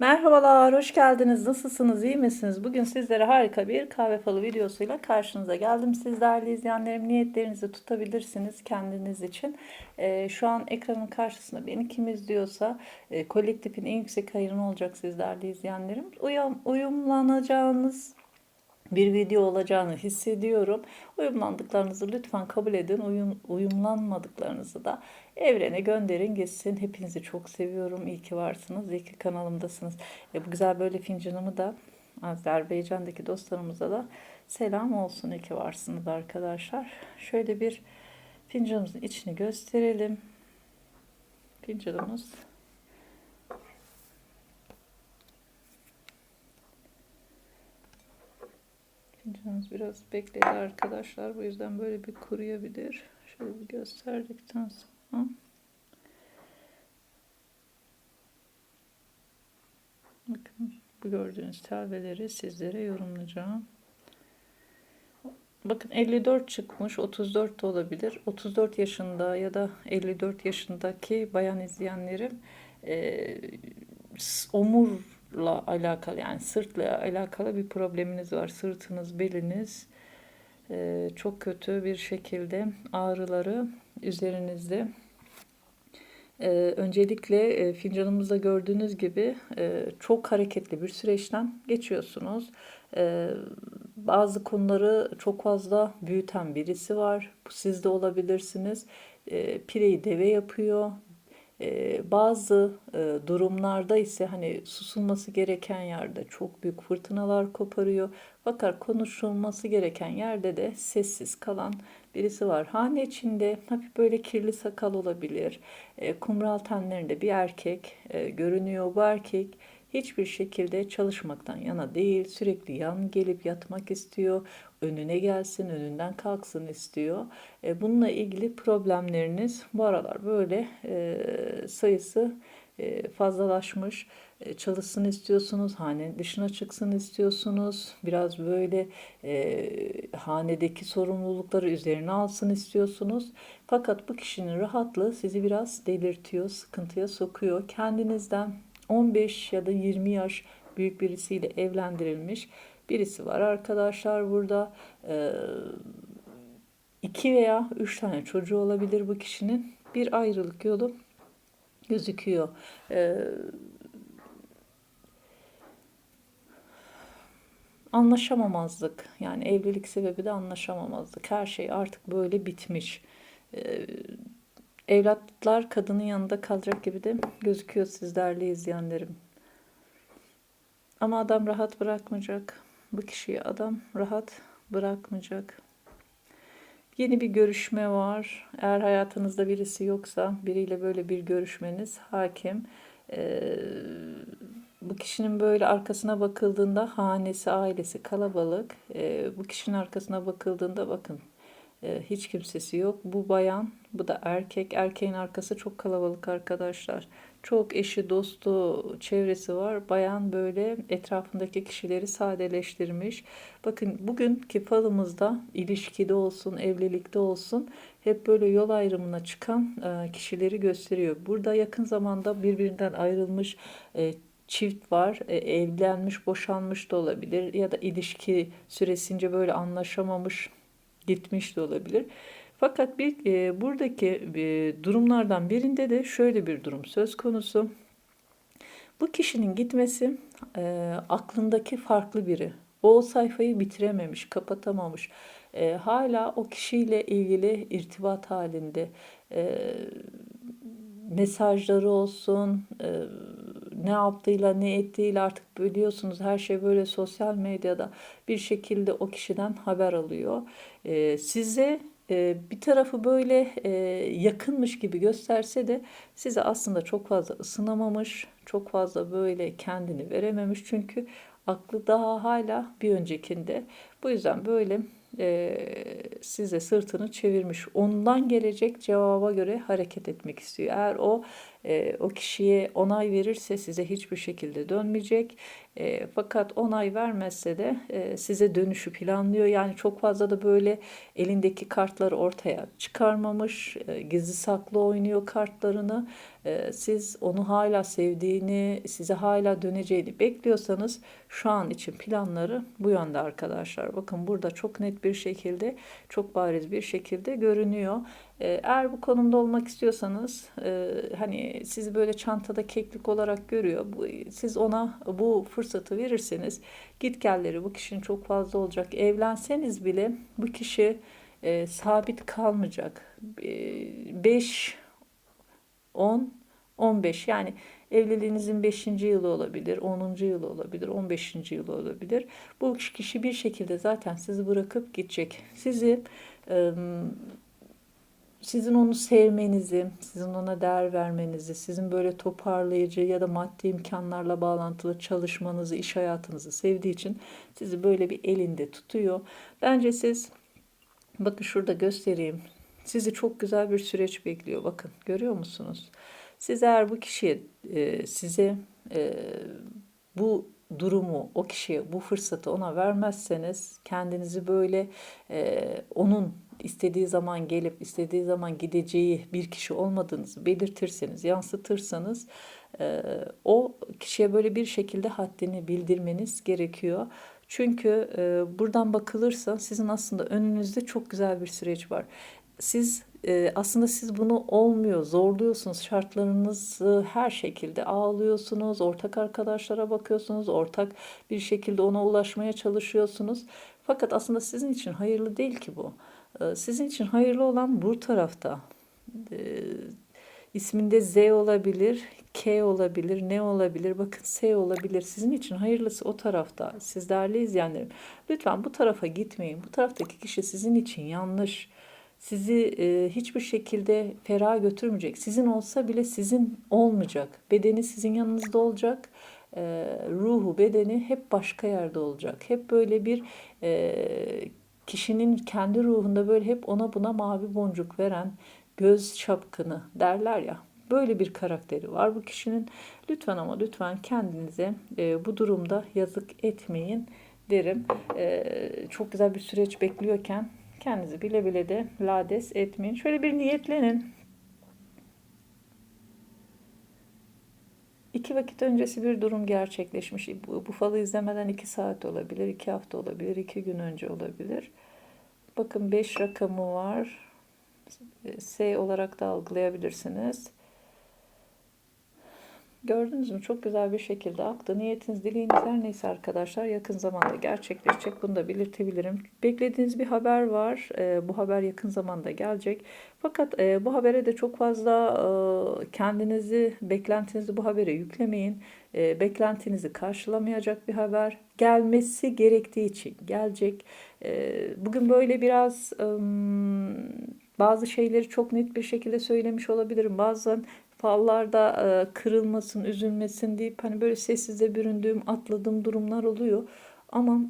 Merhabalar, hoş geldiniz. Nasılsınız, iyi misiniz? Bugün sizlere harika bir kahve falı videosuyla karşınıza geldim. Siz değerli izleyenlerim niyetlerinizi tutabilirsiniz kendiniz için. Ee, şu an ekranın karşısında beni kim izliyorsa e, kolektifin en yüksek hayrını olacak siz değerli izleyenlerim. Uyum, uyumlanacağınız bir video olacağını hissediyorum. Uyumlandıklarınızı lütfen kabul edin. Uyum, uyumlanmadıklarınızı da evrene gönderin gitsin. Hepinizi çok seviyorum. İyi ki varsınız. İyi ki kanalımdasınız. E, bu güzel böyle fincanımı da Azerbaycan'daki dostlarımıza da selam olsun. İyi ki varsınız arkadaşlar. Şöyle bir fincanımızın içini gösterelim. Fincanımız Fincanımız biraz bekledi arkadaşlar. Bu yüzden böyle bir kuruyabilir. Şöyle bir gösterdikten sonra. Bakın bu gördüğünüz telveleri sizlere yorumlayacağım. Bakın 54 çıkmış, 34 de olabilir. 34 yaşında ya da 54 yaşındaki bayan izleyenlerim e, omurla alakalı yani sırtla alakalı bir probleminiz var. Sırtınız, beliniz e, çok kötü bir şekilde ağrıları üzerinizde. E, öncelikle e, fincanımızda gördüğünüz gibi e, çok hareketli bir süreçten geçiyorsunuz. E, bazı konuları çok fazla büyüten birisi var. Bu siz de olabilirsiniz. E, pireyi deve yapıyor. E, bazı e, durumlarda ise hani susulması gereken yerde çok büyük fırtınalar koparıyor. Fakat konuşulması gereken yerde de sessiz kalan birisi var. Hane içinde hafif böyle kirli sakal olabilir. E, kumral tenlerinde bir erkek e, görünüyor. Bu erkek hiçbir şekilde çalışmaktan yana değil. Sürekli yan gelip yatmak istiyor. Önüne gelsin, önünden kalksın istiyor. E, bununla ilgili problemleriniz bu aralar böyle e, sayısı e, fazlalaşmış. E, çalışsın istiyorsunuz, hane dışına çıksın istiyorsunuz. Biraz böyle e, hanedeki sorumlulukları üzerine alsın istiyorsunuz. Fakat bu kişinin rahatlığı sizi biraz delirtiyor, sıkıntıya sokuyor. Kendinizden 15 ya da 20 yaş büyük birisiyle evlendirilmiş birisi var arkadaşlar burada. Ee, iki veya üç tane çocuğu olabilir bu kişinin. Bir ayrılık yolu gözüküyor. Ee, anlaşamamazlık yani evlilik sebebi de anlaşamamazlık. Her şey artık böyle bitmiş. Ee, evlatlar kadının yanında kalacak gibi de gözüküyor sizlerle izleyenlerim. Ama adam rahat bırakmayacak. Bu kişiyi adam rahat bırakmayacak. Yeni bir görüşme var. Eğer hayatınızda birisi yoksa biriyle böyle bir görüşmeniz hakim. Ee, bu kişinin böyle arkasına bakıldığında hanesi, ailesi kalabalık. Ee, bu kişinin arkasına bakıldığında bakın e, hiç kimsesi yok. Bu bayan, bu da erkek. Erkeğin arkası çok kalabalık arkadaşlar. Çok eşi, dostu, çevresi var. Bayan böyle etrafındaki kişileri sadeleştirmiş. Bakın bugünkü falımızda ilişkide olsun, evlilikte olsun hep böyle yol ayrımına çıkan e, kişileri gösteriyor. Burada yakın zamanda birbirinden ayrılmış e, çift var. E, evlenmiş, boşanmış da olabilir ya da ilişki süresince böyle anlaşamamış gitmiş de olabilir. Fakat bir e, buradaki e, durumlardan birinde de şöyle bir durum söz konusu. Bu kişinin gitmesi e, aklındaki farklı biri. O sayfayı bitirememiş, kapatamamış. E, hala o kişiyle ilgili irtibat halinde. E, mesajları olsun, e, ne yaptığıyla ne ettiğiyle artık biliyorsunuz her şey böyle sosyal medyada bir şekilde o kişiden haber alıyor. E, size bir tarafı böyle e, yakınmış gibi gösterse de size aslında çok fazla ısınamamış, çok fazla böyle kendini verememiş çünkü aklı daha hala bir öncekinde. Bu yüzden böyle e, size sırtını çevirmiş. Ondan gelecek cevaba göre hareket etmek istiyor. Eğer o e, o kişiye onay verirse size hiçbir şekilde dönmeyecek. E, fakat onay vermezse de e, size dönüşü planlıyor. Yani çok fazla da böyle elindeki kartları ortaya çıkarmamış, e, gizli saklı oynuyor kartlarını. E, siz onu hala sevdiğini, size hala döneceğini bekliyorsanız şu an için planları bu yönde arkadaşlar. Bakın burada çok net bir şekilde, çok bariz bir şekilde görünüyor. E, eğer bu konumda olmak istiyorsanız, e, hani sizi böyle çantada keklik olarak görüyor. Bu, siz ona bu fırsatı verirseniz gitgelleri bu kişinin çok fazla olacak. Evlenseniz bile bu kişi e, sabit kalmayacak. 5 10 15 yani evliliğinizin 5. yılı olabilir, 10. yılı olabilir, 15. yılı olabilir. Bu kişi bir şekilde zaten sizi bırakıp gidecek. Sizi sizin onu sevmenizi, sizin ona değer vermenizi, sizin böyle toparlayıcı ya da maddi imkanlarla bağlantılı çalışmanızı, iş hayatınızı sevdiği için sizi böyle bir elinde tutuyor. Bence siz bakın şurada göstereyim. Sizi çok güzel bir süreç bekliyor. Bakın görüyor musunuz? Siz eğer bu kişiye size e, bu durumu o kişiye bu fırsatı ona vermezseniz kendinizi böyle e, onun istediği zaman gelip istediği zaman gideceği bir kişi olmadığınızı belirtirseniz, yansıtırsanız e, o kişiye böyle bir şekilde haddini bildirmeniz gerekiyor. Çünkü e, buradan bakılırsa sizin aslında önünüzde çok güzel bir süreç var. Siz e, aslında siz bunu olmuyor, zorluyorsunuz. Şartlarınızı her şekilde ağlıyorsunuz, ortak arkadaşlara bakıyorsunuz, ortak bir şekilde ona ulaşmaya çalışıyorsunuz. Fakat aslında sizin için hayırlı değil ki bu. E, sizin için hayırlı olan bu tarafta. E, isminde Z olabilir, K olabilir, ne olabilir, bakın S olabilir. Sizin için hayırlısı o tarafta. Siz değerli izleyenlerim. Lütfen bu tarafa gitmeyin. Bu taraftaki kişi sizin için yanlış sizi e, hiçbir şekilde ferah götürmeyecek. Sizin olsa bile sizin olmayacak. Bedeni sizin yanınızda olacak. E, ruhu, bedeni hep başka yerde olacak. Hep böyle bir e, kişinin kendi ruhunda böyle hep ona buna mavi boncuk veren göz çapkını derler ya. Böyle bir karakteri var bu kişinin. Lütfen ama lütfen kendinize e, bu durumda yazık etmeyin derim. E, çok güzel bir süreç bekliyorken Kendinizi bile bile de lades etmeyin. Şöyle bir niyetlenin. İki vakit öncesi bir durum gerçekleşmiş. Bu, falı izlemeden iki saat olabilir, iki hafta olabilir, iki gün önce olabilir. Bakın beş rakamı var. S olarak da algılayabilirsiniz. Gördünüz mü? Çok güzel bir şekilde aktı. Niyetiniz, dileğiniz her neyse arkadaşlar yakın zamanda gerçekleşecek. Bunu da belirtebilirim. Beklediğiniz bir haber var. E, bu haber yakın zamanda gelecek. Fakat e, bu habere de çok fazla e, kendinizi, beklentinizi bu habere yüklemeyin. E, beklentinizi karşılamayacak bir haber. Gelmesi gerektiği için gelecek. E, bugün böyle biraz... E, bazı şeyleri çok net bir şekilde söylemiş olabilirim. Bazen fallarda e, kırılmasın, üzülmesin deyip hani böyle sessize büründüğüm, atladığım durumlar oluyor. Ama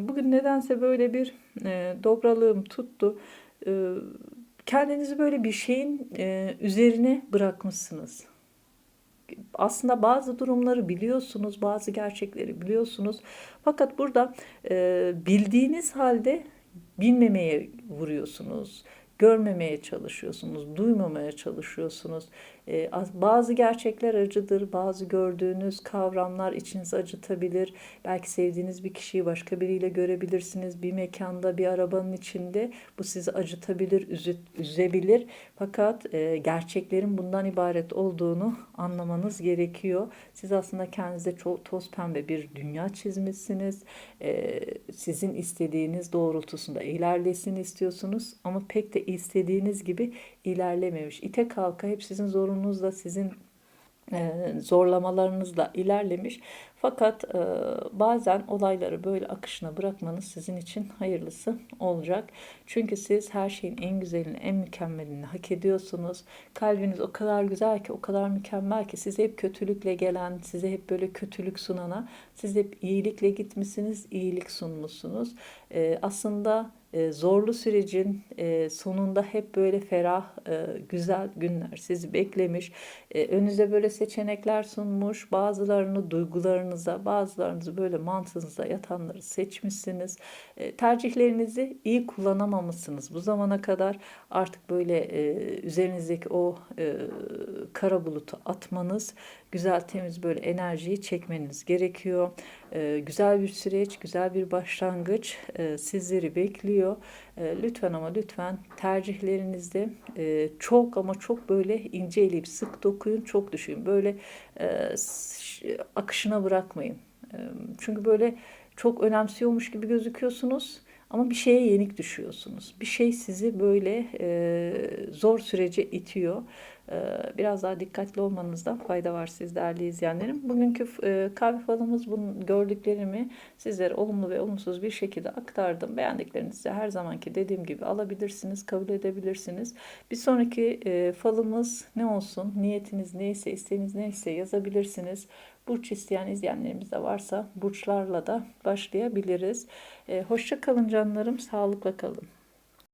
bugün nedense böyle bir dobralığım tuttu. Kendinizi böyle bir şeyin üzerine bırakmışsınız. Aslında bazı durumları biliyorsunuz, bazı gerçekleri biliyorsunuz. Fakat burada bildiğiniz halde bilmemeye vuruyorsunuz görmemeye çalışıyorsunuz, duymamaya çalışıyorsunuz. Ee, bazı gerçekler acıdır, bazı gördüğünüz kavramlar içinizi acıtabilir. Belki sevdiğiniz bir kişiyi başka biriyle görebilirsiniz. Bir mekanda, bir arabanın içinde bu sizi acıtabilir, üzü, üzebilir. Fakat e, gerçeklerin bundan ibaret olduğunu anlamanız gerekiyor. Siz aslında kendinize çok toz pembe bir dünya çizmişsiniz. E, sizin istediğiniz doğrultusunda ilerlesin istiyorsunuz ama pek de istediğiniz gibi ilerlememiş. İte kalka hep sizin zorunuzla, sizin e, zorlamalarınızla ilerlemiş. Fakat e, bazen olayları böyle akışına bırakmanız sizin için hayırlısı olacak. Çünkü siz her şeyin en güzelini, en mükemmelini hak ediyorsunuz. Kalbiniz o kadar güzel ki, o kadar mükemmel ki size hep kötülükle gelen, size hep böyle kötülük sunana, siz hep iyilikle gitmişsiniz, iyilik sunmuşsunuz. E, aslında e, zorlu sürecin e, sonunda hep böyle ferah, e, güzel günler sizi beklemiş. E, önünüze böyle seçenekler sunmuş. Bazılarını duygularınıza, bazılarınızı böyle mantığınıza yatanları seçmişsiniz. E, tercihlerinizi iyi kullanamamışsınız bu zamana kadar. Artık böyle e, üzerinizdeki o kara bulutu atmanız, güzel temiz böyle enerjiyi çekmeniz gerekiyor. E, güzel bir süreç, güzel bir başlangıç e, sizleri bekliyor. E, lütfen ama lütfen tercihlerinizde çok ama çok böyle ince eleyip sık dokuyun, çok düşünün. Böyle e, akışına bırakmayın. E, çünkü böyle çok önemsiyormuş gibi gözüküyorsunuz. Ama bir şeye yenik düşüyorsunuz. Bir şey sizi böyle e, zor sürece itiyor. E, biraz daha dikkatli olmanızda fayda var siz değerli izleyenlerim. Bugünkü e, kahve falımız bunun gördüklerimi sizlere olumlu ve olumsuz bir şekilde aktardım. Beğendiklerinizi her zamanki dediğim gibi alabilirsiniz, kabul edebilirsiniz. Bir sonraki e, falımız ne olsun, niyetiniz neyse, isteğiniz neyse yazabilirsiniz. Burç isteyen izleyenlerimiz de varsa burçlarla da başlayabiliriz. E, hoşça kalın canlarım, sağlıkla kalın.